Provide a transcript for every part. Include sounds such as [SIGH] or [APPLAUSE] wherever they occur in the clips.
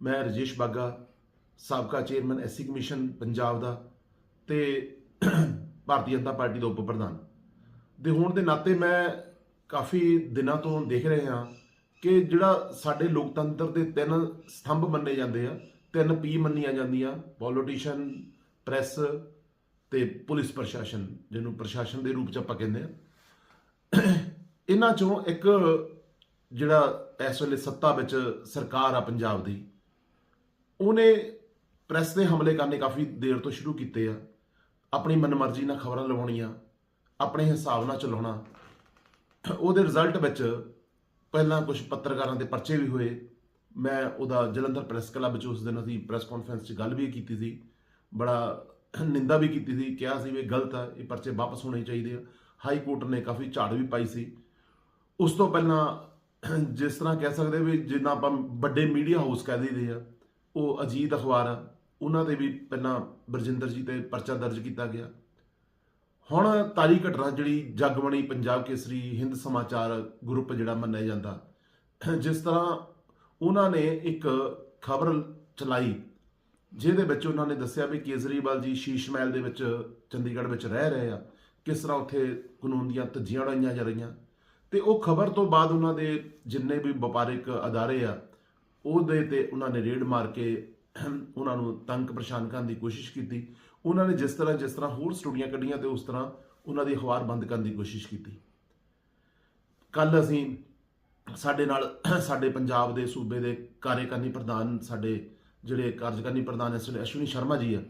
ਮੈਂ ਰਜੇਸ਼ ਬਾਗਾ, ਸਾਬਕਾ chairman SC commission, Punjab ਦਾ ਤੇ [CLEARS THROAT] ਭਾਰਤੀ ਜਨਤਾ ਪਾਰਟੀ ਦਾ ਉਪ ਪ੍ਰਧਾਨ ਦੇ ਹੋਣ ਦੇ ਨਾਤੇ ਮੈਂ ਕਾਫੀ ਦਿਨਾਂ ਤੋਂ ਦੇਖ ਰਿਹਾ ਹਾਂ ਕਿ ਜਿਹੜਾ ਸਾਡੇ ਲੋਕਤੰਤਰ ਦੇ ਤਿੰਨ ਸਤੰਭ ਮੰਨੇ ਜਾਂਦੇ ਆ, ਤਿੰਨ ਪੀ ਮੰਨੀਆਂ ਜਾਂਦੀਆਂ ਪੋਲੀਟੀਸ਼ੀਅਨ ਪ੍ਰੈਸ ਤੇ ਪੁਲਿਸ ਪ੍ਰਸ਼ਾਸਨ, ਜਿਹਨੂੰ ਪ੍ਰਸ਼ਾਸਨ ਦੇ ਰੂਪ ਚ ਆਪਾਂ ਕਹਿੰਦੇ ਆ। [CLEARS THROAT] ਇਹਨਾਂ ਚੋਂ ਇੱਕ ਜਿਹੜਾ ਇਸ ਵੇਲੇ ਸੱਤਾ ਵਿੱਚ ਸਰਕਾਰ ਆ ਪੰਜਾਬ ਦੀ ਉਹਨੇ ਪ੍ਰੈਸ ਦੇ ਹਮਲੇ ਕਰਨੇ ਕਾਫੀ ਦੇਰ ਤੋਂ ਸ਼ੁਰੂ ਕੀਤੇ ਆ। ਆਪਣੀ ਮਨਮਰਜ਼ੀ ਨਾਲ ਖਬਰਾਂ ਲਵਾਉਣੀਆਂ, ਆਪਣੇ ਹਿਸਾਬ ਨਾਲ ਚਲਾਉਣਾ। ਉਹਦੇ ਰਿਜ਼ਲਟ ਵਿੱਚ ਪਹਿਲਾਂ ਕੁਝ ਪੱਤਰਕਾਰਾਂ ਦੇ ਪਰਚੇ ਵੀ ਹੋਏ। ਮੈਂ ਉਹਦਾ ਜਲੰਧਰ ਪ੍ਰੈਸ ਕਲੱਬ 'ਚ ਉਸ ਦਿਨ ਅਸੀਂ ਪ੍ਰੈਸ ਕਾਨਫਰੰਸ 'ਚ ਗੱਲ ਵੀ ਕੀਤੀ ਸੀ। ਬੜਾ ਨਿੰਦਾ ਵੀ ਕੀਤੀ ਸੀ, ਕਿਹਾ ਸੀ ਵੀ ਗਲਤ ਆ, ਇਹ ਪਰਚੇ ਵਾਪਸ ਹੋਣੇ ਚਾਹੀਦੇ ਆ। ਹਾਈ ਕੋਰਟ ਨੇ ਕਾਫੀ ਝਾੜ ਵੀ ਪਾਈ ਸੀ। ਉਸ ਤੋਂ ਪਹਿਲਾਂ ਜਿਸ ਤਰ੍ਹਾਂ ਕਹਿ ਸਕਦੇ ਵੀ ਜਿੱਦਾਂ ਆਪਾਂ ਵੱਡੇ ਮੀਡੀਆ ਹਾਊਸ ਕਹਿ ਦਈਦੇ ਆ ਉਹ ਅਜੀਤ ਅਖਬਾਰ ਆ, ਉਹਨਾਂ ਤੇ ਵੀ ਪਹਿਲਾਂ ਬਰਜਿੰਦਰ ਜੀ ਤੇ ਪਰਚਾ ਦਰਜ ਕੀਤਾ ਗਿਆ। ਹੁਣ ਤਾਰੀ ਘਟਨਾ ਜਿਹੜੀ ਜਗਬਣੀ ਪੰਜਾਬ ਕੇਸਰੀ ਹਿੰਦ ਸਮਾਚਾਰ ਗਰੁੱਪ ਜਿਹੜਾ ਮੰਨਿਆ ਜਾਂਦਾ, ਜਿਸ ਤਰ੍ਹਾਂ ਉਹਨਾਂ ਨੇ ਇੱਕ ਖਬਰ ਚਲਾਈ, ਜਿਹਦੇ ਵਿੱਚ ਉਹਨਾਂ ਨੇ ਦੱਸਿਆ ਵੀ ਕੇਜਰੀਵਾਲ ਜੀ ਸ਼ੀਸ਼ ਮਹਿਲ ਦੇ ਵਿੱਚ ਚੰਡੀਗੜ੍ਹ ਵਿੱਚ ਰਹਿ ਰਹੇ ਆ, ਕਿਸ ਤਰ੍ਹਾਂ ਉੱਥੇ ਕਾਨੂੰਨ ਦੀਆਂ ਧੱਜੀਆਂ ਉਡਾਈਆਂ ਜਾ ਰਹੀਆਂ। ਤੇ ਉਹ ਖਬਰ ਤੋਂ ਬਾਅਦ ਉਹਨਾਂ ਦੇ ਜਿੰਨੇ ਵੀ ਵਪਾਰਿਕ ਅਦਾਰੇ ਆ ਉਹਦੇ ਤੇ ਉਹਨਾਂ ਨੇ ਰੇਡ ਮਾਰ ਕੇ ਉਹਨਾਂ ਨੂੰ ਤੰਗ ਪਰੇਸ਼ਾਨ ਕਰਨ ਦੀ ਕੋਸ਼ਿਸ਼ ਕੀਤੀ। ਉਹਨਾਂ ਨੇ ਜਿਸ ਤਰ੍ਹਾਂ ਜਿਸ ਤਰ੍ਹਾਂ ਹੋਰ ਸਟੂਡੀਆਂ ਕੱਢੀਆਂ ਤੇ ਉਸ ਤਰ੍ਹਾਂ ਉਹਨਾਂ ਦੀ ਅਖਬਾਰ ਬੰਦ ਕਰਨ ਦੀ ਕੋਸ਼ਿਸ਼ ਕੀਤੀ। ਕੱਲ ਅਸੀਂ ਸਾਡੇ ਨਾਲ ਸਾਡੇ ਪੰਜਾਬ ਦੇ ਸੂਬੇ ਦੇ ਕਾਰਜਕਾਰਨੀ ਪ੍ਰਧਾਨ ਸਾਡੇ ਜਿਹੜੇ ਕਾਰਜਕਾਰਨੀ ਪ੍ਰਧਾਨ ਇਸ ਵੇਲੇ ਅਸ਼ਵਨੀ ਸ਼ਰਮਾ ਜੀ ਆ,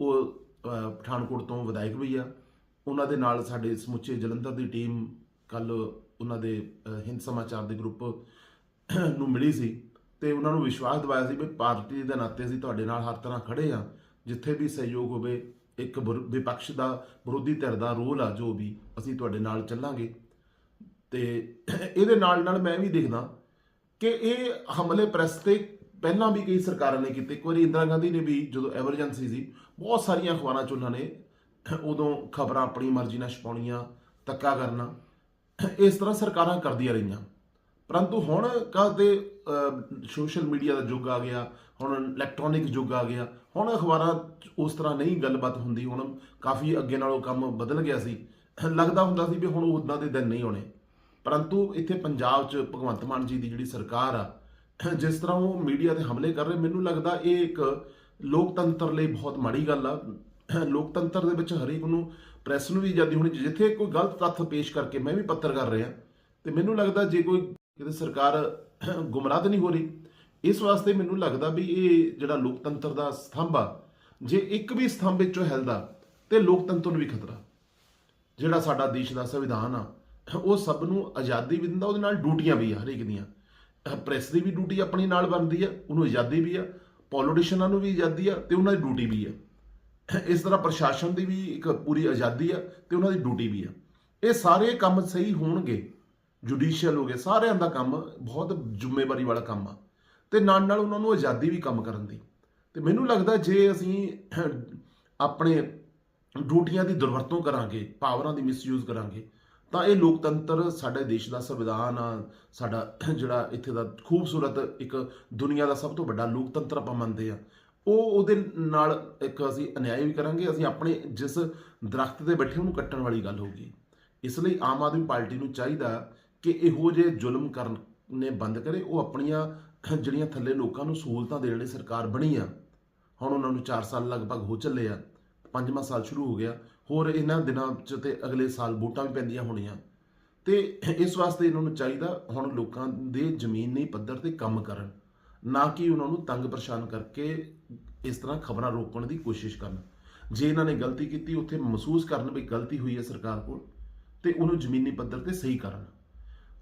ਉਹ ਪਠਾਨਕੋਟ ਤੋਂ ਵਿਧਾਇਕ ਵੀ ਆ। ਉਹਨਾਂ ਦੇ ਨਾਲ ਸਾਡੇ ਸਮੁੱਚੇ ਜਲੰਧਰ ਦੀ ਟੀਮ ਕੱਲ ਉਹਨਾਂ ਦੇ ਹਿੰਦ ਸਮਾਚਾਰ ਦੇ ਗਰੁੱਪ ਨੂੰ ਮਿਲੀ ਸੀ। ਤੇ ਉਹਨਾਂ ਨੂੰ ਵਿਸ਼ਵਾਸ ਦਿਵਾਇਆ ਸੀ ਵੀ ਪਾਰਟੀ ਦੇ ਨਾਤੇ ਅਸੀਂ ਤੁਹਾਡੇ ਨਾਲ ਹਰ ਤਰ੍ਹਾਂ ਖੜੇ ਆ ਜਿੱਥੇ ਵੀ ਸਹਿਯੋਗ ਹੋਵੇ, ਇੱਕ ਵਿਰ- ਵਿਪਕਸ਼ ਦਾ ਵਿਰੋਧੀ ਧਿਰ ਦਾ ਰੋਲ ਆ, ਜੋ ਵੀ ਅਸੀਂ ਤੁਹਾਡੇ ਨਾਲ ਚੱਲਾਂਗੇ। ਤੇ ਇਹਦੇ ਨਾਲ ਨਾਲ ਮੈਂ ਵੀ ਦੇਖਦਾ ਕਿ ਇਹ ਹਮਲੇ ਪ੍ਰੈਸ ਤੇ ਪਹਿਲਾਂ ਵੀ ਕਈ ਸਰਕਾਰਾਂ ਨੇ ਕੀਤੇ। ਇੱਕ ਵਾਰੀ ਇੰਦਰਾ ਗਾਂਧੀ ਨੇ ਵੀ ਜਦੋਂ ਐਮਰਜੈਂਸੀ ਸੀ, ਬਹੁਤ ਸਾਰੀਆਂ ਅਖਬਾਰਾਂ 'ਚ ਉਹਨਾਂ ਨੇ ਉਦੋਂ ਖਬਰਾਂ ਆਪਣੀ ਮਰਜ਼ੀ ਨਾਲ ਛਪਾਉਣੀਆਂ ਤੱਕਾ ਕਰਨਾ, ਇਸ ਤਰ੍ਹਾਂ ਸਰਕਾਰਾਂ ਕਰਦੀਆਂ ਰਹੀਆਂ। ਪਰੰਤੂ ਹੁਣ ਕਦੇ ਸੋਸ਼ਲ ਮੀਡੀਆ ਦਾ ਯੁੱਗ ਆ ਗਿਆ, ਹੁਣ ਇਲੈਕਟ੍ਰੋਨਿਕ ਯੁੱਗ ਆ ਗਿਆ, ਹੁਣ ਅਖਬਾਰਾਂ 'ਚ ਉਸ ਤਰ੍ਹਾਂ ਨਹੀਂ ਗੱਲਬਾਤ ਹੁੰਦੀ, ਹੁਣ ਕਾਫੀ ਅੱਗੇ ਨਾਲੋਂ ਕੰਮ ਬਦਲ ਗਿਆ ਸੀ। ਲੱਗਦਾ ਹੁੰਦਾ ਸੀ ਵੀ ਹੁਣ ਉਦਾਂ ਦੇ ਦਿਨ ਨਹੀਂ ਆਉਣੇ। ਪਰੰਤੂ ਇੱਥੇ ਪੰਜਾਬ 'ਚ ਭਗਵੰਤ ਮਾਨ ਜੀ ਦੀ ਜਿਹੜੀ ਸਰਕਾਰ ਆ, ਜਿਸ ਤਰ੍ਹਾਂ ਉਹ ਮੀਡੀਆ ਤੇ ਹਮਲੇ ਕਰ ਰਹੇ, ਮੈਨੂੰ ਲੱਗਦਾ ਇਹ ਇੱਕ ਲੋਕਤੰਤਰ ਲਈ ਬਹੁਤ ਮਾੜੀ ਗੱਲ ਆ। ਲੋਕਤੰਤਰ ਦੇ ਵਿੱਚ ਹਰੇਕ ਨੂੰ ਪ੍ਰੈਸ ਨੂੰ ਵੀ ਆਜ਼ਾਦੀ ਹੋਣੀ ਜਿੱਥੇ ਕੋਈ ਗਲਤ ਤੱਥ ਪੇਸ਼ ਕਰਕੇ ਮੈਂ ਵੀ ਪੱਤਰਕਾਰ ਰਿਹਾ, ਤੇ ਮੈਨੂੰ ਲੱਗਦਾ ਜੇ ਕੋਈ ਕਿਤੇ ਸਰਕਾਰ ਗੁੰਮਰਾਹ ਤਾਂ ਨਹੀਂ ਹੋ ਰਹੀ। ਇਸ ਵਾਸਤੇ ਮੈਨੂੰ ਲੱਗਦਾ ਵੀ ਇਹ ਜਿਹੜਾ ਲੋਕਤੰਤਰ ਦਾ ਸਥੰਭ ਆ, ਜੇ ਇੱਕ ਵੀ ਸਥੰਭ ਵਿੱਚੋਂ ਹਿਲਦਾ, ਤੇ ਲੋਕਤੰਤਰ ਨੂੰ ਵੀ ਖਤਰਾ। ਜਿਹੜਾ ਸਾਡਾ ਦੇਸ਼ ਦਾ ਸੰਵਿਧਾਨ ਆ, ਉਹ ਸਭ ਨੂੰ ਆਜ਼ਾਦੀ ਵੀ ਦਿੰਦਾ, ਉਹਦੇ ਨਾਲ ਡਿਊਟੀਆਂ ਵੀ ਆ, ਹਰੇਕ ਦੀਆਂ। ਪ੍ਰੈਸ ਦੀ ਵੀ ਡਿਊਟੀ ਆਪਣੀ ਨਾਲ ਬਣਦੀ ਆ, ਉਹਨੂੰ ਆਜ਼ਾਦੀ ਵੀ ਆ ਪੋਲੀਟੀਸ਼ੀਅਨਾਂ ਨੂੰ ਵੀ ਆਜ਼ਾਦੀ ਆ, ਤੇ ਉਹਨਾਂ ਦੀ ਡਿਊਟੀ ਵੀ ਆ। ਇਸ ਤਰ੍ਹਾਂ ਪ੍ਰਸ਼ਾਸਨ ਦੀ ਵੀ ਇੱਕ ਪੂਰੀ ਆਜ਼ਾਦੀ ਆ, ਤੇ ਉਹਨਾਂ ਦੀ ਡਿਊਟੀ ਵੀ ਆ। ਇਹ ਸਾਰੇ ਕੰਮ ਸਹੀ ਹੋਣਗੇ। ਜੁਡੀਸ਼ੀਅਲ ਹੋ ਗਏ, ਸਾਰਿਆਂ ਦਾ ਕੰਮ ਬਹੁਤ ਜ਼ਿੰਮੇਵਾਰੀ ਵਾਲਾ ਕੰਮ ਆ। ਤੇ ਨਾਲ ਨਾਲ ਉਹਨਾਂ ਨੂੰ ਆਜ਼ਾਦੀ ਵੀ ਕੰਮ ਕਰਨ ਦੀ। ਤੇ ਮੈਨੂੰ ਲੱਗਦਾ ਜੇ ਅਸੀਂ ਆਪਣੇ ਡਿਊਟੀਆਂ ਦੀ ਦੁਰਵਰਤੋਂ ਕਰਾਂਗੇ ਪਾਵਰਾਂ ਦੀ ਮਿਸਯੂਜ਼ ਕਰਾਂਗੇ, ਤਾਂ ਇਹ ਲੋਕਤੰਤਰ ਸਾਡੇ ਦੇਸ਼ ਦਾ ਸੰਵਿਧਾਨ ਆ, ਸਾਡਾ ਜਿਹੜਾ ਇੱਥੇ ਦਾ ਖੂਬਸੂਰਤ ਇੱਕ ਦੁਨੀਆ ਦਾ ਸਭ ਤੋਂ ਵੱਡਾ ਲੋਕਤੰਤਰ ਆਪਾਂ ਮੰਨਦੇ ਆ। ਉਹ ਉਹਦੇ ਨਾਲ ਇੱਕ ਅਸੀਂ ਅਨਿਆਏ ਵੀ ਕਰਾਂਗੇ, ਅਸੀਂ ਆਪਣੇ ਜਿਸ ਦਰਖਤ ਤੇ ਬੈਠੇ ਉਹਨੂੰ ਕੱਟਣ ਵਾਲੀ ਗੱਲ ਹੋਊਗੀ ਇਸ ਲਈ ਆਮ ਆਦਮੀ ਪਾਰਟੀ ਨੂੰ ਚਾਹੀਦਾ ਕਿ ਇਹੋ ਜਿਹੇ ਜ਼ੁਲਮ ਕਰਨ ਨੇ ਬੰਦ ਕਰੇ, ਉਹ ਆਪਣੀਆਂ ਜਿਹੜੀਆਂ ਥੱਲੇ ਲੋਕਾਂ ਨੂੰ ਸਹੂਲਤਾਂ ਦੇਣ ਲਈ ਸਰਕਾਰ ਬਣੀ ਆ। ਹੁਣ ਉਹਨਾਂ ਨੂੰ 4 ਸਾਲ ਲਗਭਗ ਹੋ ਚੱਲੇ ਆ, ਪੰਜਵਾਂ ਸਾਲ ਸ਼ੁਰੂ ਹੋ ਗਿਆ, ਹੋਰ ਇਹਨਾਂ ਦਿਨਾਂ ਚ ਤੇ ਅਗਲੇ ਸਾਲ ਵੋਟਾਂ ਵੀ ਪੈਂਦੀਆਂ ਹੋਣੀਆਂ। ਤੇ ਇਸ ਵਾਸਤੇ ਇਹਨਾਂ ਨੂੰ ਚਾਹੀਦਾ ਹੁਣ ਲੋਕਾਂ ਦੇ ਜ਼ਮੀਨੀ ਪੱਧਰ ਤੇ ਕੰਮ ਕਰਨ, ਨਾ ਕਿ ਉਹਨਾਂ ਨੂੰ ਤੰਗ ਪਰੇਸ਼ਾਨ ਕਰਕੇ ਇਸ ਤਰ੍ਹਾਂ ਖਬਰਾਂ ਰੋਕਣ ਦੀ ਕੋਸ਼ਿਸ਼ ਕਰਨ। ਜੇ ਇਹਨਾਂ ਨੇ ਗਲਤੀ ਕੀਤੀ, ਉੱਥੇ ਮਹਿਸੂਸ ਕਰਨ ਵੀ ਗਲਤੀ ਹੋਈ ਹੈ ਸਰਕਾਰ ਕੋਲ, ਤੇ ਉਹਨੂੰ ਜ਼ਮੀਨੀ ਪੱਧਰ ਤੇ ਸਹੀ ਕਰਨ।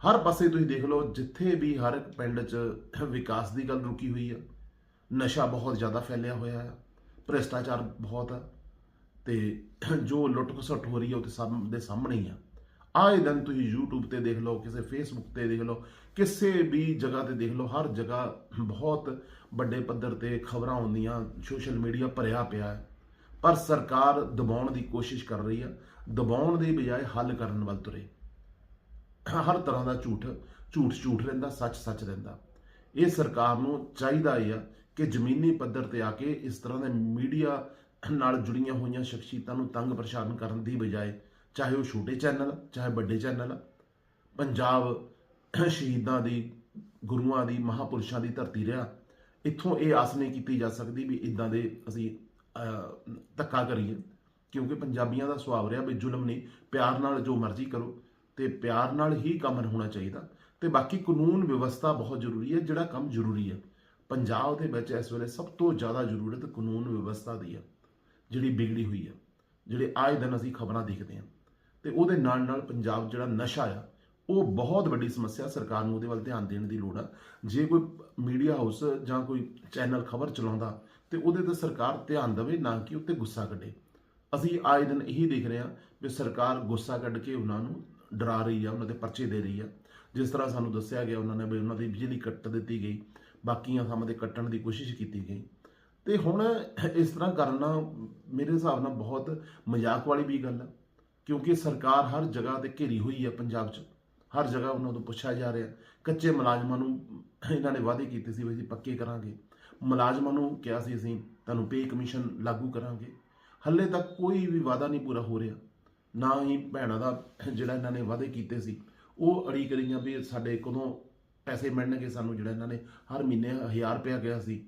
ਹਰ ਪਾਸੇ ਤੁਸੀਂ ਦੇਖ ਲਓ, ਜਿੱਥੇ ਵੀ ਹਰ ਇੱਕ ਪਿੰਡ 'ਚ ਵਿਕਾਸ ਦੀ ਗੱਲ ਰੁਕੀ ਹੋਈ ਆ, ਨਸ਼ਾ ਬਹੁਤ ਜ਼ਿਆਦਾ ਫੈਲਿਆ ਹੋਇਆ ਆ, ਭ੍ਰਿਸ਼ਟਾਚਾਰ ਬਹੁਤ ਆ, ਤੇ ਜੋ ਲੁੱਟ ਖਸੁੱਟ ਹੋ ਰਹੀ ਹੈ ਉਹ ਤੇ ਸਭ ਦੇ ਸਾਹਮਣੇ ਹੀ ਆ। ਆਏ ਦਿਨ ਤੁਸੀਂ YouTube ਤੇ ਦੇਖ ਲਓ, ਕਿਸੇ Facebook ਤੇ ਦੇਖ ਲਓ, ਕਿਸੇ ਵੀ ਜਗ੍ਹਾ ਤੇ ਦੇਖ ਲਓ, ਹਰ ਜਗ੍ਹਾ ਬਹੁਤ ਵੱਡੇ ਪੱਧਰ ਤੇ ਖਬਰਾਂ ਆਉਂਦੀਆਂ, ਸੋਸ਼ਲ ਮੀਡੀਆ ਭਰਿਆ ਪਿਆ ਹੈ ਪਰ ਸਰਕਾਰ ਦਬਾਉਣ ਦੀ ਕੋਸ਼ਿਸ਼ ਕਰ ਰਹੀ ਆ, ਦਬਾਉਣ ਦੀ ਬਜਾਏ ਹੱਲ ਕਰਨ ਵੱਲ ਤੁਰੇ। ਹਰ ਤਰ੍ਹਾਂ ਦਾ ਝੂਠ ਝੂਠ ਝੂਠ ਰਹਿੰਦਾ, ਸੱਚ ਸੱਚ ਰਹਿੰਦਾ। ਇਹ ਸਰਕਾਰ ਨੂੰ ਚਾਹੀਦਾ ਹੀ ਆ ਕਿ ਜ਼ਮੀਨੀ ਪੱਧਰ ਤੇ ਆ ਕੇ ਇਸ ਤਰ੍ਹਾਂ ਦੇ ਮੀਡੀਆ ਨਾਲ ਜੁੜੀਆਂ ਹੋਈਆਂ ਸ਼ਖਸੀਅਤਾਂ ਨੂੰ ਤੰਗ ਪਰੇਸ਼ਾਨ ਕਰਨ ਦੀ ਬਜਾਏ, ਚਾਹੇ ਉਹ ਛੋਟੇ ਚੈਨਲ, ਚਾਹੇ ਵੱਡੇ ਚੈਨਲ, ਪੰਜਾਬ ਸ਼ਹੀਦਾਂ ਦੀ, ਗੁਰੂਆਂ ਦੀ, ਮਹਾਪੁਰਸ਼ਾਂ ਦੀ ਧਰਤੀ ਰਿਹਾ, ਇੱਥੋਂ ਇਹ ਆਸ ਨਹੀਂ ਕੀਤੀ ਜਾ ਸਕਦੀ ਵੀ ਇਦਾਂ ਦੇ ਅਸੀਂ ਧੱਕਾ ਕਰੀਏ। ਕਿਉਂਕਿ ਪੰਜਾਬੀਆਂ ਦਾ ਸੁਭਾਅ ਰਿਹਾ ਵੀ ਜ਼ੁਲਮ ਨਹੀਂ, ਪਿਆਰ ਨਾਲ ਜੋ ਮਰਜ਼ੀ ਕਰੋ ਤੇ ਪਿਆਰ ਨਾਲ ਹੀ ਕੰਮ ਹੋਣਾ ਚਾਹੀਦਾ। ਤੇ ਬਾਕੀ ਕਾਨੂੰਨ ਵਿਵਸਥਾ ਬਹੁਤ ਜ਼ਰੂਰੀ ਹੈ, ਜਿਹੜਾ ਕੰਮ ਜ਼ਰੂਰੀ ਹੈ। ਪੰਜਾਬ ਦੇ ਵਿੱਚ ਇਸ ਵੇਲੇ ਸਭ ਤੋਂ ਜ਼ਿਆਦਾ ਜ਼ਰੂਰਤ ਕਾਨੂੰਨ ਵਿਵਸਥਾ ਦੀ ਹੈ, ਜਿਹੜੀ ਵਿਗੜੀ ਹੋਈ ਹੈ, ਜਿਹੜੇ ਆਏ ਦਿਨ ਅਸੀਂ ਖਬਰਾਂ ਦੇਖਦੇ ਹਾਂ। ਤੇ ਉਹਦੇ ਨਾਲ ਨਾਲ ਪੰਜਾਬ ਜਿਹੜਾ ਨਸ਼ਾ ਆ, ਉਹ ਬਹੁਤ ਵੱਡੀ ਸਮੱਸਿਆ ਸਰਕਾਰ ਨੂੰ ਉਹਦੇ ਵੱਲ ਧਿਆਨ ਦੇਣ ਦੀ ਲੋੜ ਆ। ਜੇ ਕੋਈ ਮੀਡੀਆ ਹਾਊਸ ਜਾਂ ਕੋਈ ਚੈਨਲ ਖਬਰ ਚਲਾਉਂਦਾ, ਤੇ ਉਹਦੇ ਤੇ ਸਰਕਾਰ ਧਿਆਨ ਦੇਵੇ, ਨਾ ਕਿ ਉੱਤੇ ਗੁੱਸਾ ਕੱਢੇ। ਅਸੀਂ ਆਏ ਦਿਨ ਇਹੀ ਦੇਖ ਰਹੇ ਹਾਂ ਵੀ ਸਰਕਾਰ ਗੁੱਸਾ ਕੱਢ ਕੇ ਉਹਨਾਂ ਨੂੰ ਡਰਾ ਰਹੀ ਆ, ਉਹਨਾਂ ਦੇ ਪਰਚੇ ਦੇ ਰਹੀ ਆ। ਜਿਸ ਤਰ੍ਹਾਂ ਸਾਨੂੰ ਦੱਸਿਆ ਗਿਆ, ਉਹਨਾਂ ਨੇ ਵੀ ਉਹਨਾਂ ਦੀ ਬਿਜਲੀ ਕੱਟ ਦਿੱਤੀ ਗਈ। ਬਾਕੀਆਂ ਥਾਵਾਂ ਤੇ ਕੱਟਣ ਦੀ ਕੋਸ਼ਿਸ਼ ਕੀਤੀ ਗਈ। ਤੇ ਹੁਣ ਇਸ ਤਰ੍ਹਾਂ ਕਰਨਾ ਮੇਰੇ ਹਿਸਾਬ ਨਾਲ ਬਹੁਤ ਮਜ਼ਾਕ ਵਾਲੀ ਵੀ ਗੱਲ ਆ, ਕਿਉਂਕਿ ਸਰਕਾਰ ਹਰ ਜਗ੍ਹਾ ਤੇ ਘੇਰੀ ਹੋਈ ਆ ਪੰਜਾਬ 'ਚ। ਹਰ ਜਗ੍ਹਾ ਉਹਨਾਂ ਤੋਂ ਪੁੱਛਿਆ ਜਾ ਰਿਹਾ। ਕੱਚੇ ਮੁਲਾਜ਼ਮਾਂ ਨੂੰ ਇਹਨਾਂ ਨੇ ਵਾਅਦੇ ਕੀਤੇ ਸੀ ਵੀ ਅਸੀਂ ਪੱਕੇ ਕਰਾਂਗੇ। ਮੁਲਾਜ਼ਮਾਂ ਨੂੰ ਕਿਹਾ ਸੀ ਅਸੀਂ ਤੁਹਾਨੂੰ ਪੇ ਕਮਿਸ਼ਨ ਲਾਗੂ ਕਰਾਂਗੇ। ਹੱਲੇ ਤੱਕ ਕੋਈ ਵੀ ਵਾਅਦਾ ਨਹੀਂ ਪੂਰਾ ਹੋ ਰਿਹਾ। ਨਾ ਹੀ ਭੈਣਾਂ ਦਾ ਜਿਹੜਾ ਇਹਨਾਂ ਨੇ ਵਾਅਦੇ ਕੀਤੇ ਸੀ। ਉਹ ਅੜੀ ਕਰੀਆਂ ਵੀ ਸਾਡੇ ਕਦੋਂ ਪੈਸੇ ਮਿਲਣਗੇ ਸਾਨੂੰ ਜਿਹੜਾ ਇਹਨਾਂ ਨੇ। ਹਰ ਮਹੀਨੇ 1000 ਰੁਪਇਆ ਗਿਆ ਸੀ।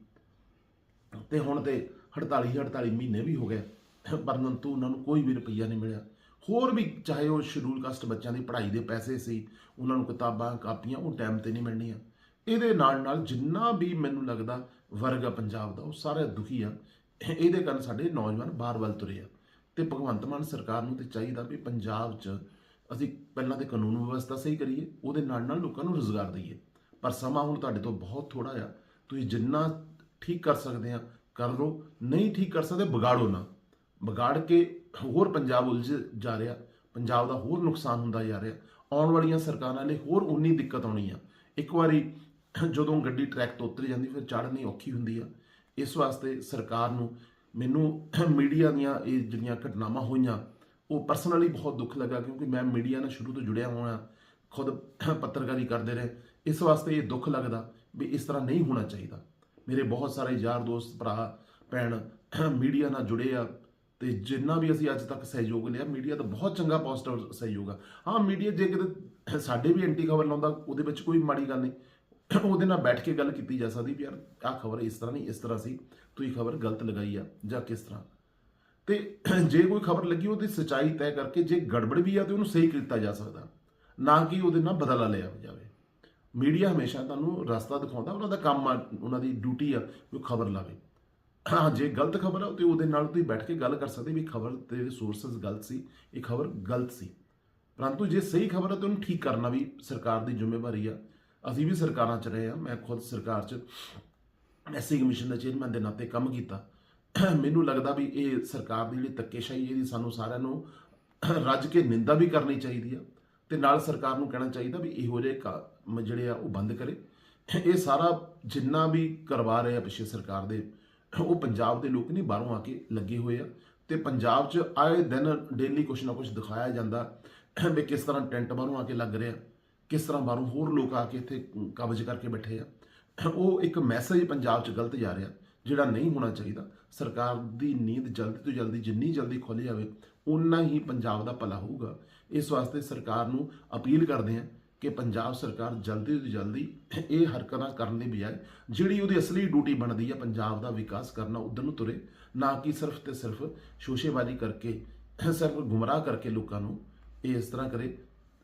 ਤੇ ਹੁਣ ਤੇ 48 48 ਮਹੀਨੇ ਵੀ ਹੋ ਗਏ। ਪਰੰਤੂ ਉਹਨਾਂ ਨੂੰ ਕੋਈ ਵੀ ਰੁਪਈਆ ਨਹੀਂ ਮਿਲਿਆ। ਹੋਰ ਵੀ ਚਾਹੇ ਉਹ ਸ਼ਡਿਊਲ ਕਾਸਟ ਬੱਚਿਆਂ ਦੀ ਪੜ੍ਹਾਈ ਦੇ ਪੈਸੇ ਸੀ, ਉਹਨਾਂ ਨੂੰ ਕਿਤਾਬਾਂ, ਕਾਪੀਆਂ ਉਹ ਟਾਈਮ ਤੇ ਨਹੀਂ ਮਿਲਣੀਆਂ। ਇਹਦੇ ਨਾਲ ਨਾਲ ਜਿੰਨਾ ਵੀ ਮੈਨੂੰ ਲੱਗਦਾ ਵਰਗ ਆ ਪੰਜਾਬ ਦਾ, ਉਹ ਸਾਰੇ ਦੁਖੀ ਆ। ਇਹਦੇ ਕਾਰਨ ਸਾਡੇ ਨੌਜਵਾਨ ਬਾਹਰ ਵੱਲ ਤੁਰੇ ਆ। ਤੇ ਭਗਵੰਤ ਮਾਨ ਸਰਕਾਰ ਨੂੰ ਤੇ ਚਾਹੀਦਾ ਵੀ ਪੰਜਾਬ 'ਚ ਅਸੀਂ ਪਹਿਲਾਂ ਤੇ ਕਾਨੂੰਨ ਵਿਵਸਥਾ ਸਹੀ ਕਰੀਏ, ਉਹਦੇ ਨਾਲ ਨਾਲ ਲੋਕਾਂ ਨੂੰ ਰੋਜ਼ਗਾਰ ਦਈਏ। ਪਰ ਸਮਾਂ ਹੁਣ ਤੁਹਾਡੇ ਤੋਂ ਬਹੁਤ ਥੋੜਾ ਆ। ਤੁਸੀਂ ਜਿੰਨਾ ਠੀਕ ਕਰ ਸਕਦੇ ਆ, ਕਰ ਲਓ। ਨਹੀਂ ਠੀਕ ਕਰ ਸਕਦੇ, ਵਿਗਾੜੋ ਨਾ। ਵਿਗਾੜ ਕੇ ਹੋਰ ਪੰਜਾਬ ਉਲਝ ਜਾ ਰਿਹਾ। ਪੰਜਾਬ ਦਾ ਹੋਰ ਨੁਕਸਾਨ ਹੁੰਦਾ ਜਾ ਰਿਹਾ। ਆਉਣ ਵਾਲੀਆਂ ਸਰਕਾਰਾਂ ਲਈ ਹੋਰ ਉਨੀ ਦਿੱਕਤ ਆਉਣੀ ਆ। ਇੱਕ ਵਾਰੀ ਜਦੋਂ ਗੱਡੀ ਟਰੈਕ ਤੋਂ ਉਤਰ ਜਾਂਦੀ, ਫਿਰ ਚੜ੍ਹਨੀ ਔਖੀ ਹੁੰਦੀ ਆ। ਇਸ ਵਾਸਤੇ ਸਰਕਾਰ ਨੂੰ ਮੈਨੂੰ [CLEARS THROAT] ਮੀਡੀਆ ਦੀਆਂ ਇਹ ਜਿਹੜੀਆਂ ਘਟਨਾਵਾਂ ਹੋਈਆਂ, ਉਹ ਪਰਸਨਲੀ ਬਹੁਤ ਦੁੱਖ ਲੱਗਾ ਕਿਉਂਕਿ ਮੈਂ ਮੀਡੀਆ ਨਾਲ ਸ਼ੁਰੂ ਤੋਂ ਜੁੜਿਆ ਹੋਇਆ ਖੁਦ [CLEARS THROAT] ਪੱਤਰਕਾਰੀ ਕਰਦੇ ਰਹੇ। ਇਸ ਵਾਸਤੇ ਇਹ ਦੁੱਖ ਲੱਗਦਾ ਵੀ ਇਸ ਤਰ੍ਹਾਂ ਨਹੀਂ ਹੋਣਾ ਚਾਹੀਦਾ। ਮੇਰੇ ਬਹੁਤ ਸਾਰੇ ਯਾਰ ਦੋਸਤ, ਭਰਾ, ਭੈਣ [CLEARS THROAT] ਮੀਡੀਆ ਨਾਲ ਜੁੜੇ ਆ ਤੇ ਜਿੰਨਾ ਵੀ ਅਸੀਂ ਅੱਜ ਤੱਕ ਸਹਿਯੋਗ ਲਿਆ, ਮੀਡੀਆ ਦਾ ਬਹੁਤ ਚੰਗਾ ਪੋਜ਼ਿਟਿਵ ਸਹਿਯੋਗ ਆ। ਹਾਂ, ਮੀਡੀਆ ਜੇ ਕਿਤੇ ਸਾਡੇ ਵੀ ਐਂਟੀ ਖਬਰ ਲਾਉਂਦਾ ਉਹਦੇ ਵਿੱਚ ਕੋਈ ਮਾੜੀ ਗੱਲ ਨਹੀਂ। ਉਹਦੇ ਨਾਲ ਬੈਠ ਕੇ ਗੱਲ ਕੀਤੀ ਜਾ ਸਕਦੀ ਵੀ ਯਾਰ ਆਹ ਖਬਰ ਇਸ ਤਰ੍ਹਾਂ ਨਹੀਂ, ਇਸ ਤਰ੍ਹਾਂ ਸੀ ਤੁਸੀਂ ਖਬਰ ਗਲਤ ਲਗਾਈ ਆ ਜਾਂ ਕਿਸ ਤਰ੍ਹਾਂ। ਤੇ ਜੇ ਕੋਈ ਖਬਰ ਲੱਗੀ ਉਹਦੀ ਸਚਾਈ ਤੈਅ ਕਰਕੇ ਜੇ ਗੜਬੜ ਵੀ ਆ ਤੇ ਉਹਨੂੰ ਸਹੀ ਕੀਤਾ ਜਾ ਸਕਦਾ, ਨਾ ਕਿ ਉਹਦੇ ਨਾਲ ਬਦਲਾ ਲਿਆ ਜਾਵੇ। ਮੀਡੀਆ ਹਮੇਸ਼ਾ ਤੁਹਾਨੂੰ ਰਸਤਾ ਦਿਖਾਉਂਦਾ, ਉਹਨਾਂ ਦਾ ਕੰਮ ਆ, ਉਹਨਾਂ ਦੀ ਡਿਊਟੀ ਆ ਕਿ ਉਹ ਖਬਰ ਲਾਵੇ। ਹਾਂ, ਜੇ ਗਲਤ ਖਬਰ ਆ, ਤੇ ਉਹਦੇ ਨਾਲ ਤੁਸੀਂ ਬੈਠ ਕੇ ਗੱਲ ਕਰ ਸਕਦੇ ਵੀ ਖਬਰ ਦੇ ਸੋਰਸਸ ਗਲਤ ਸੀ, ਇਹ ਖਬਰ ਗਲਤ ਸੀ। ਪਰੰਤੂ ਜੇ ਸਹੀ ਖਬਰ ਆ ਤਾਂ ਉਹਨੂੰ ਠੀਕ ਕਰਨਾ ਵੀ ਸਰਕਾਰ ਦੀ ਜ਼ਿੰਮੇਵਾਰੀ ਆ ਅਸੀਂ ਵੀ ਸਰਕਾਰਾਂ 'ਚ ਰਹੇ ਆ ਮੈਂ ਖੁਦ ਸਰਕਾਰ 'ਚ ਐਸਸੀ ਕਮਿਸ਼ਨ ਦਾ ਚੇਅਰਮੈਨ ਦੇ ਨਾਤੇ ਕੰਮ ਕੀਤਾ। ਮੈਨੂੰ ਲੱਗਦਾ ਵੀ ਇਹ ਸਰਕਾਰ ਦੀ ਜਿਹੜੀ ਧੱਕੇਸ਼ਾਹੀ ਇਹਦੀ ਸਾਨੂੰ ਸਾਰਿਆਂ ਨੂੰ ਰੱਜ ਕੇ ਨਿੰਦਾ ਵੀ ਕਰਨੀ ਚਾਹੀਦੀ ਆ ਤੇ ਨਾਲ ਸਰਕਾਰ ਨੂੰ ਕਹਿਣਾ ਚਾਹੀਦਾ ਵੀ ਇਹੋ ਜਿਹੇ ਕੰਮ ਜਿਹੜੇ ਆ ਉਹ ਬੰਦ ਕਰੇ। ਇਹ ਸਾਰਾ ਜਿੰਨਾ ਵੀ ਕਰਵਾ ਰਹੇ ਆ ਪਿੱਛੇ ਸਰਕਾਰ ਦੇ, ਉਹ ਪੰਜਾਬ ਦੇ ਲੋਕ ਨਹੀਂ, ਬਾਹਰੋਂ ਆ ਕੇ ਲੱਗੇ ਹੋਏ ਆ ਤੇ ਪੰਜਾਬ 'ਚ ਆਏ ਦਿਨ ਡੇਲੀ ਕੁਛ ਨਾ ਕੁਛ ਦਿਖਾਇਆ ਜਾਂਦਾ ਵੀ ਕਿਸ ਤਰ੍ਹਾਂ ਟੈਂਟ ਬਾਹਰੋਂ ਆ ਕੇ ਲੱਗ ਰਿਹਾ। ਕਿਸ ਤਰ੍ਹਾਂ ਬਾਹਰੋਂ ਹੋਰ ਲੋਕ ਆ ਕੇ ਇੱਥੇ ਕਬਜ਼ ਕਰਕੇ ਬੈਠੇ ਆ। ਉਹ ਇੱਕ ਮੈਸੇਜ ਪੰਜਾਬ 'ਚ ਗਲਤ ਜਾ ਰਿਹਾ, ਜਿਹੜਾ ਨਹੀਂ ਹੋਣਾ ਚਾਹੀਦਾ। ਸਰਕਾਰ ਦੀ ਨੀਂਦ ਜਲਦੀ ਤੋਂ ਜਲਦੀ ਜਿੰਨੀ ਜਲਦੀ ਖੁੱਲ ਜਾਵੇ ਉਨਾ ਹੀ ਪੰਜਾਬ ਦਾ ਭਲਾ ਹੋਊਗਾ। ਇਸ ਵਾਸਤੇ ਸਰਕਾਰ ਨੂੰ ਅਪੀਲ ਕਰਦੇ ਹਾਂ ਕਿ ਪੰਜਾਬ ਸਰਕਾਰ ਜਲਦੀ ਤੋਂ ਜਲਦੀ ਇਹ ਹਰਕਤਾਂ ਕਰਨ ਦੀ ਬਜਾਏ ਜਿਹੜੀ ਉਹਦੀ ਅਸਲੀ ਡਿਊਟੀ ਬਣਦੀ ਹੈ ਪੰਜਾਬ ਦਾ ਵਿਕਾਸ ਕਰਨਾ, ਉਧਰ ਨੂੰ ਤੁਰੇ। ਨਾ ਕਿ ਸਿਰਫ ਤੇ ਸਿਰਫ ਸ਼ੋਸ਼ੇਬਾਜ਼ੀ ਕਰਕੇ, ਸਿਰਫ ਗੁੰਮਰਾਹ ਕਰਕੇ ਲੋਕਾਂ ਨੂੰ ਇਹ ਇਸ ਤਰ੍ਹਾਂ ਕਰੇ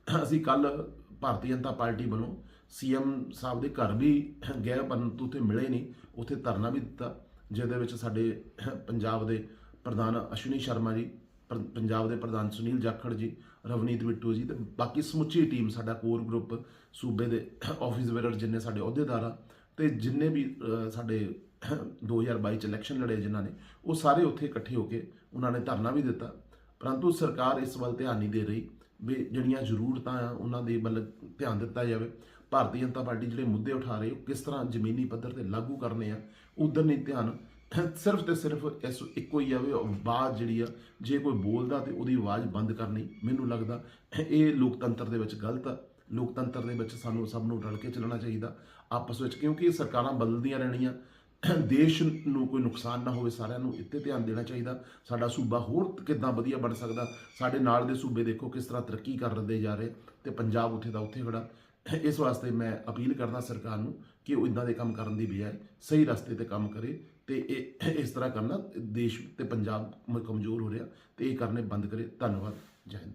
ਅਸੀਂ ਕੱਲ ਭਾਰਤੀ ਜਨਤਾ ਪਾਰਟੀ ਵੱਲੋਂ ਸੀਐਮ ਸਾਹਿਬ ਦੇ ਘਰ ਵੀ ਗਏ ਪਰੰਤੂ ਉੱਥੇ ਮਿਲੇ ਨਹੀਂ ਉੱਥੇ ਧਰਨਾ ਵੀ ਦਿੱਤਾ ਜਿਹਦੇ ਵਿੱਚ ਸਾਡੇ ਪੰਜਾਬ ਦੇ ਪ੍ਰਧਾਨ ਅਸ਼ਵਨੀ ਸ਼ਰਮਾ ਜੀ ਪਰ- ਪੰਜਾਬ ਦੇ ਪ੍ਰਧਾਨ ਸੁਨੀਲ ਜਾਖੜ ਜੀ ਰਵਨੀਤ ਬਿੱਟੂ ਜੀ ਤੇ ਬਾਕੀ ਸਮੁੱਚੀ ਟੀਮ ਸਾਡਾ ਕੋਰ ਗਰੁੱਪ ਸੂਬੇ ਦੇ ਆਫਿਸ ਵੇਰਰ ਜਿੰਨੇ ਸਾਡੇ ਅਹੁਦੇਦਾਰ ਆ ਤੇ ਜਿੰਨੇ ਵੀ ਅਹ, ਸਾਡੇ 2022 ਚ ਇਲੈਕਸ਼ਨ ਲੜੇ ਜਿਨ੍ਹਾਂ ਨੇ ਉਹ ਸਾਰੇ ਉੱਥੇ ਇਕੱਠੇ ਹੋ ਕੇ ਉਹਨਾਂ ਨੇ ਧਰਨਾ ਵੀ ਦਿੱਤਾ। ਪਰੰਤੂ ਸਰਕਾਰ ਇਸ ਵੱਲ ਧਿਆਨ ਨਹੀਂ ਦੇ ਰਹੀ। ਵੀ ਜਿਹੜੀਆਂ ਜ਼ਰੂਰਤਾਂ ਆ, ਉਹਨਾਂ ਦੇ ਵੱਲ ਧਿਆਨ ਦਿੱਤਾ ਜਾਵੇ। ਭਾਰਤੀ ਜਨਤਾ ਪਾਰਟੀ ਜਿਹੜੇ ਮੁੱਦੇ ਉਠਾ ਰਹੀ, ਉਹ ਕਿਸ ਤਰ੍ਹਾਂ ਜ਼ਮੀਨੀ ਪੱਧਰ ਤੇ ਲਾਗੂ ਕਰਨੇ ਆ ਉਧਰ ਨਹੀਂ ਧਿਆਨ ਸਿਰਫ ਤੇ ਸਿਰਫ ਇਸ ਇੱਕੋ ਹੀ ਆਵੇ ਆਵਾਜ਼ ਜਿਹੜੀ ਆ, ਜੇ ਕੋਈ ਬੋਲਦਾ ਤੇ ਉਹਦੀ ਆਵਾਜ਼ ਬੰਦ ਕਰਨੀ। ਮੈਨੂੰ ਲੱਗਦਾ ਇਹ ਲੋਕਤੰਤਰ ਦੇ ਵਿੱਚ ਗਲਤ ਆ। ਲੋਕਤੰਤਰ ਦੇ ਵਿੱਚ ਸਾਨੂੰ ਸਭ ਨੂੰ ਰਲ ਕੇ ਚੱਲਣਾ ਚਾਹੀਦਾ। ਆਪਸ ਵਿੱਚ ਕਿਉਂਕਿ ਸਰਕਾਰਾਂ ਬਦਲਦੀਆਂ ਰਹਿਣੀਆਂ। ਦੇਸ਼ ਨੂੰ ਕੋਈ ਨੁਕਸਾਨ ਨਾ ਹੋਵੇ, ਸਾਰਿਆਂ ਨੂੰ ਇੱਥੇ ਧਿਆਨ ਦੇਣਾ ਚਾਹੀਦਾ। ਸਾਡਾ ਸੂਬਾ ਹੋਰ ਕਿੱਦਾਂ ਵਧੀਆ ਬਣ ਸਕਦਾ? ਸਾਡੇ ਨਾਲ ਦੇ ਸੂਬੇ ਦੇਖੋ ਕਿਸ ਤਰ੍ਹਾਂ ਤਰੱਕੀ ਕਰਦੇ ਜਾ ਰਹੇ ਤੇ ਪੰਜਾਬ ਉੱਥੇ ਦਾ ਉੱਥੇ ਖੜਾ। ਇਸ ਵਾਸਤੇ ਮੈਂ ਅਪੀਲ ਕਰਦਾ ਸਰਕਾਰ ਨੂੰ ਕਿ ਉਹ ਇਦਾਂ ਦੇ ਕੰਮ ਕਰਨ ਦੀ ਬਜਾਏ ਸਹੀ ਰਸਤੇ ਤੇ ਕੰਮ ਕਰੇ ਤੇ ਇਹ, ਇਸ ਤਰ੍ਹਾਂ ਕਰਨਾ। ਦੇਸ਼ ਤੇ ਪੰਜਾਬ ਮ- ਕਮਜ਼ੋਰ ਹੋ ਰਿਹਾ ਤੇ ਇਹ ਕਰਨੇ ਬੰਦ ਕਰੇ। ਧੰਨਵਾਦ। ਜੈ ਹਿੰਦ।